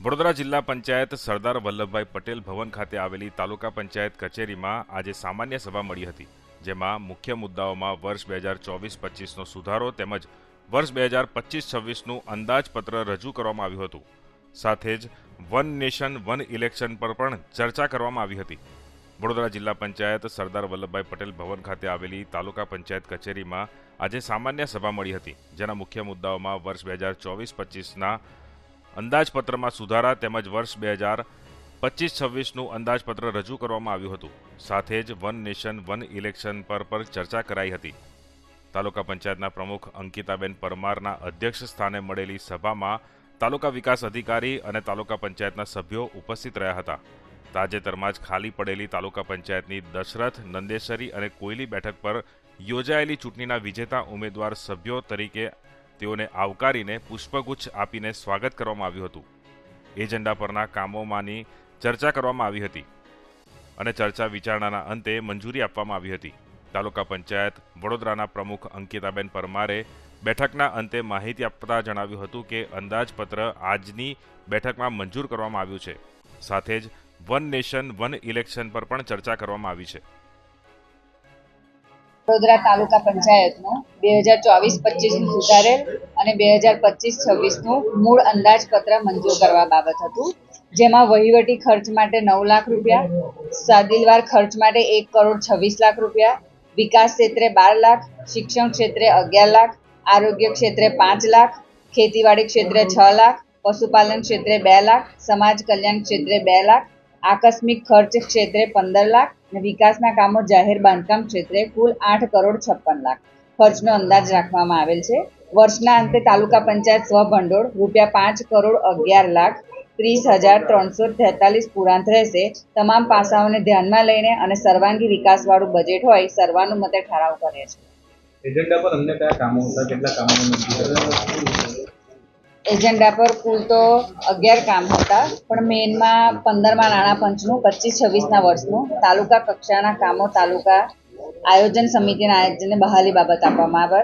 વડોદરા જિલ્લા પંચાયત સરદાર વલ્લભભાઈ પટેલ ભવન ખાતે આવેલી તાલુકા પંચાયત કચેરીમાં આજે સામાન્ય સભા મળી હતી, જેમાં મુખ્ય મુદ્દાઓમાં વર્ષ બે હજાર ચોવીસ પચીસનો સુધારો તેમજ વર્ષ બે હજાર પચીસ છવ્વીસનું અંદાજપત્ર રજૂ કરવામાં આવ્યું હતું. સાથે જ વન નેશન, વન ઇલેક્શન પર પણ ચર્ચા કરવામાં આવી હતી. વડોદરા જિલ્લા પંચાયત સરદાર વલ્લભભાઈ પટેલ ભવન ખાતે આવેલી તાલુકા પંચાયત કચેરીમાં આજે સામાન્ય સભા મળી હતી, જેના મુખ્ય મુદ્દાઓમાં વર્ષ બે હજાર ચોવીસ પચીસના અંદાજપત્રમાં સુધારા તેમજ વર્ષ બે હજાર પચીસ છવ્વીસનું અંદાજપત્ર રજૂ કરવામાં આવ્યું હતું. સાથે જ વન નેશન, વન ઇલેક્શન પર પર ચર્ચા કરાઈ હતી. તાલુકા પંચાયતના પ્રમુખ અંકિતાબેન પરમારના અધ્યક્ષ સ્થાને મળેલી સભામાં તાલુકા વિકાસ અધિકારી અને તાલુકા પંચાયતના સભ્યો ઉપસ્થિત રહ્યા હતા. તાજેતરમાં જ ખાલી પડેલી તાલુકા પંચાયતની દશરથ, નંદેસરી અને કોયલી બેઠક પર યોજાયેલી ચૂંટણીના વિજેતા ઉમેદવાર સભ્યો તરીકે તેઓને આવકારીને પુષ્પગુચ્છ આપીને સ્વાગત કરવામાં આવ્યું હતું. એજન્ડા પરના કામોમાંની ચર્ચા કરવામાં આવી હતી અને ચર્ચા વિચારણાના અંતે મંજૂરી આપવામાં આવી હતી. તાલુકા પંચાયત વડોદરાના પ્રમુખ અંકિતાબેન પરમારે બેઠકના અંતે માહિતી આપતા જણાવ્યું હતું કે અંદાજપત્ર આજની બેઠકમાં મંજૂર કરવામાં આવ્યું છે. સાથે જ વન નેશન વન ઇલેક્શન પર પણ ચર્ચા કરવામાં આવી છે. વડોદરા તાલુકા પંચાયતનું બે હજાર ચોવીસ પચીસનું સુધારેલ અને બે હજાર પચીસ છવ્વીસનું મૂળ અંદાજપત્ર મંજૂર કરવા બાબત હતું. જેમાં વહીવટી ખર્ચ માટે નવ લાખ રૂપિયા, સાદિલવાર ખર્ચ માટે એક કરોડ છવ્વીસ લાખ રૂપિયા, વિકાસ ક્ષેત્રે બાર લાખ, શિક્ષણ ક્ષેત્રે અગિયાર લાખ, આરોગ્ય ક્ષેત્રે પાંચ લાખ, ખેતીવાડી ક્ષેત્રે છ લાખ, પશુપાલન ક્ષેત્રે બે લાખ, સમાજ કલ્યાણ ક્ષેત્રે બે લાખ આકસ્મિક ખર્ચ ક્ષેત્રે પંદર લાખ અને વિકાસના કામો જાહેર બાંધકામ ક્ષેત્રે કુલ આઠ કરોડ છપ્પન લાખ. ખર્ચનો અંદાજ રાખવામાં આવેલ છે. વર્ષના અંતે તાલુકા પંચાયત સ્વભંડોળ રૂપિયા પાંચ કરોડ અગિયાર લાખ ત્રીસ હજાર ત્રણસો તેતાલીસ પૂરાંત રહેશે. તમામ પાસાઓને ધ્યાનમાં લઈને અને સર્વાંગી વિકાસવાળું બજેટ હોય સર્વાનુમતે ઠરાવ કરે છે. એજન્ડા પર અમને કયા કામો હતા? કેટલા મંજૂર? એજન્ડા પર કુલ તો અગિયાર કામ હતા, પણ મેઇનમાં પંદરમાં નાણાં પંચનું, પચીસ છવ્વીસના વર્ષનું, તાલુકા કક્ષાના કામો, તાલુકા આયોજન સમિતિના આયોજનને બહાલી બાબત આપવામાં આવે.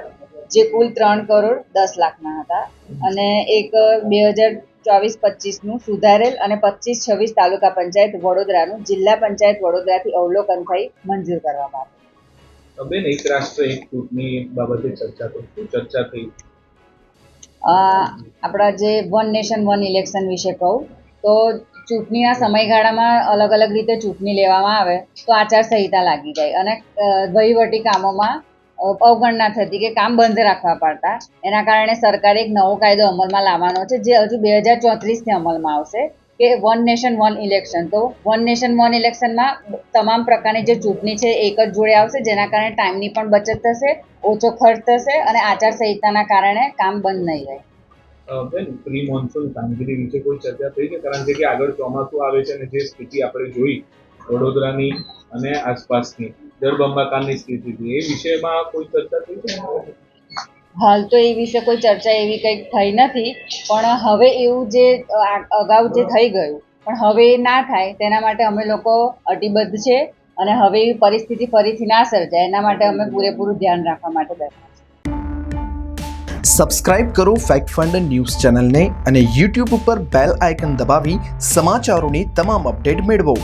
જે કુલ ત્રણ કરોડ દસ લાખના હતા અને એક બે હજાર ચોવીસ પચીસનું સુધારેલ અને પચીસ છવ્વીસ તાલુકા પંચાયત વડોદરાનું જિલ્લા પંચાયત વડોદરાથી અવલોકન થઈ મંજૂર કરવામાં આવ્યું. બેન, એક રાષ્ટ્ર, એક ચૂંટણી બાબતે ચર્ચા તો, ચર્ચા થઈ. આપણા જે વન નેશન, વન ઇલેક્શન વિશે કહું, તો ચૂંટણીના સમયગાળામાં અલગ અલગ રીતે ચૂંટણી લેવામાં આવે, તો આચારસંહિતા લાગી જાય અને વહીવટી કામોમાં અવગણના થતી કે કામ બંધ રાખવા પડતા. એના કારણે સરકારે એક નવો કાયદો અમલમાં લાવવાનો છે, જે હજુ બે હજાર ચોત્રીસથી અમલમાં આવશે. કે વન નેશન વન ઇલેક્શન તો વન નેશન વન ઇલેક્શનમાં તમામ પ્રકારની જે ચૂંટણી છે એક જ જોડે આવશે, જેના કારણે ટાઈમની પણ બચત થશે, ઓછો ખર્ચ થશે અને આચારસંહિતાના કારણે કામ બંધ નહીં રહે. બેન પ્રી મોન્સૂન કામગીરી વિશે કોઈ ચર્ચા થઈ છે? કારણ કે આગળ ચોમાસું આવે છે અને જે સ્થિતિ આપણે જોઈ, વડોદરાની અને આસપાસની જળબંબાકારની સ્થિતિ એ વિષયમાં કોઈ ચર્ચા થઈ છે? હાલ તો એ વિશે કોઈ ચર્ચા એવી કંઈક થઈ નથી, પણ હવે એવું જે અગાઉ જે થઈ ગયું, પણ હવે એ ના થાય, તેના માટે અમે લોકો અટીબદ્ધ છે, અને હવે એવી પરિસ્થિતિ ફરીથી ના સર્જાય, એના માટે અમે પૂરેપૂરું ધ્યાન રાખવા માટે બેઠા. સબસ્ક્રાઇબ કરો ફેક્ટ ફંડ ન્યૂઝ ચેનલને અને યુટ્યુબ ઉપર બેલ આઇકન દબાવી સમાચારોની તમામ અપડેટ મેળવો